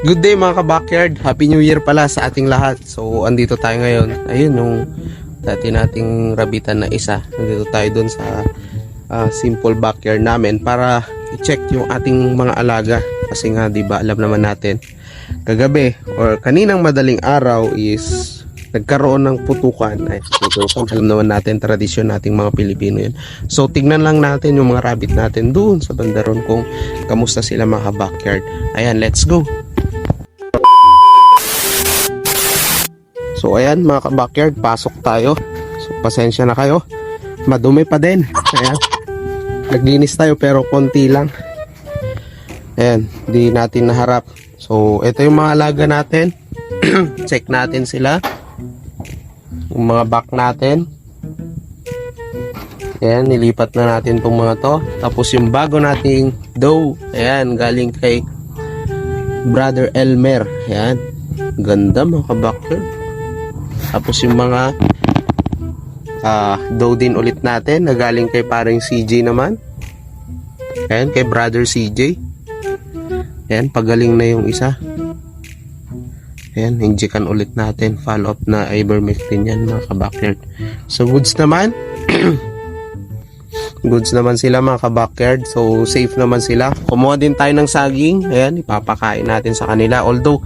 Good day mga ka-backyard. Happy New Year pala sa ating lahat. So, andito tayo ngayon. Ayun, yung dati nating rabitan na isa. Andito tayo dun sa ah, simple backyard namin para i-check yung ating mga alaga. Kasi nga, di ba, alam naman natin, kagabi or kaninang madaling araw is nagkaroon ng putukan. Ay, putukan. Alam naman natin, tradisyon nating mga Pilipino yun. So, tignan lang natin yung mga rabbit natin doon sa bandaron kung kamusta sila mga backyard. Ayan, let's go! So ayan mga ka-backyard, pasok tayo. So pasensya na kayo. Madumi pa din. Ayan. Naglinis tayo pero konti lang. Ayan, di natin naharap. So ito yung mga alaga natin. Check natin sila. Yung mga back natin. Ayan, nilipat na natin itong mga to. Tapos yung bago nating dough. Ayan, galing kay Brother Elmer. Ayan. Ganda mga ka-backyard. Tapos yung mga ah dough din ulit natin na galing kay paring CJ naman. Ayan, kay brother CJ. Ayan, pagaling na yung isa. Ayan, injekan ulit natin. Follow up na ivermectin yan mga kabakyard. So, goods naman. goods naman sila mga kabakyard. So, safe naman sila. Kumuha din tayo ng saging. Ayan, ipapakain natin sa kanila. Although,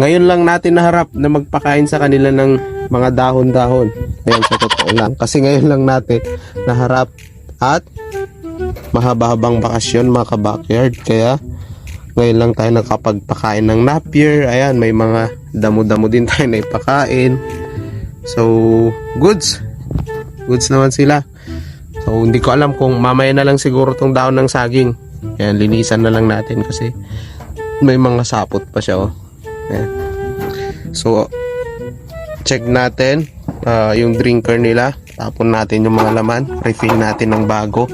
ngayon lang natin naharap na magpakain sa kanila ng mga dahon-dahon. Ayan, sa totoo lang. Kasi ngayon lang natin naharap at mahaba-habang bakasyon mga ka-backyard. Kaya ngayon lang tayo nakapagpakain ng napier. Ayan, may mga damo-damo din tayo na ipakain. So, goods. Goods naman sila. So, hindi ko alam kung mamaya na lang siguro tong dahon ng saging. Ayan, linisan na lang natin kasi may mga sapot pa siya oh. Ayan. So, check natin ah, yung drinker nila. Tapon natin yung mga laman. Refill natin ng bago.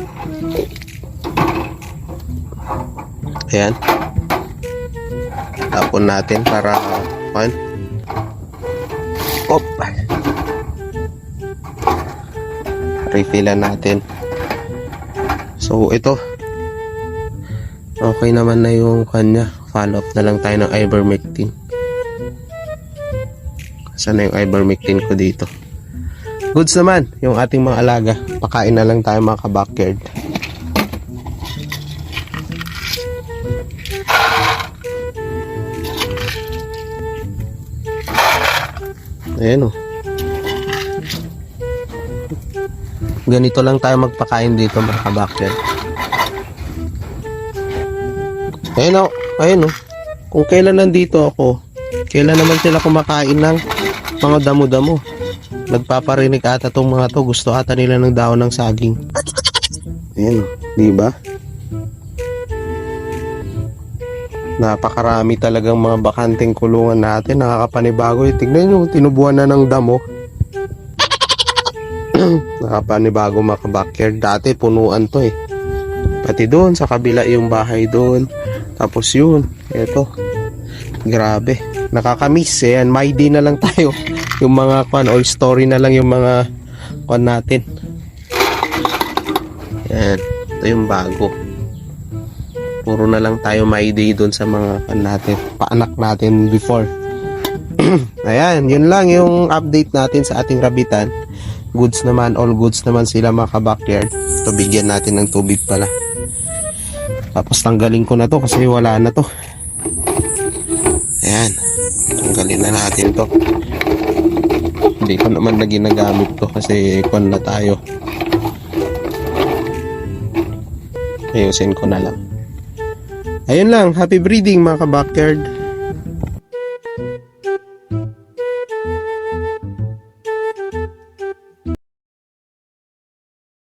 Ayan. Tapon natin para pan. Op. Refillan natin. So, ito. Okay naman na yung kanya. Follow up na lang tayo ng ivermectin. Saan na yung ivermectin ko dito? Goods naman, yung ating mga alaga. Pakain na lang tayo mga ka-backyard. Ayan o. Ganito lang tayo magpakain dito mga ka-backyard. Ayan o. Ayan o. Kung kailan nandito ako, kailan naman sila kumakain ng mga damo-damo. Nagpaparinig ata tong mga to. Gusto ata nila ng dahon ng saging. Ayan. Di ba? Napakarami talagang mga bakanteng kulungan natin. Nakakapanibago. Eh. Tignan nyo, tinubuan na ng damo. Nakapanibago mga kabackyard. Dati punuan to eh. Pati doon sa kabila yung bahay doon. Tapos yun, eto. Grabe. Nakakamiss eh. Yan, may day na lang tayo. Yung mga kwan, all story na lang yung mga kwan natin. Yan. Ito yung bago. Puro na lang tayo may day doon sa mga kwan natin. Paanak natin before. Ayan, yun lang yung update natin sa ating rabitan. Goods naman, all goods naman sila mga ka-backyard. Ito, bigyan natin ng tubig pala. Tapos tanggalin ko na to kasi wala na to. Ayan. Tanggalin na natin to. Hindi ko naman na ginagamit to kasi kon na tayo. Ayusin ko na lang. Ayun lang. Happy breeding mga ka-backyard.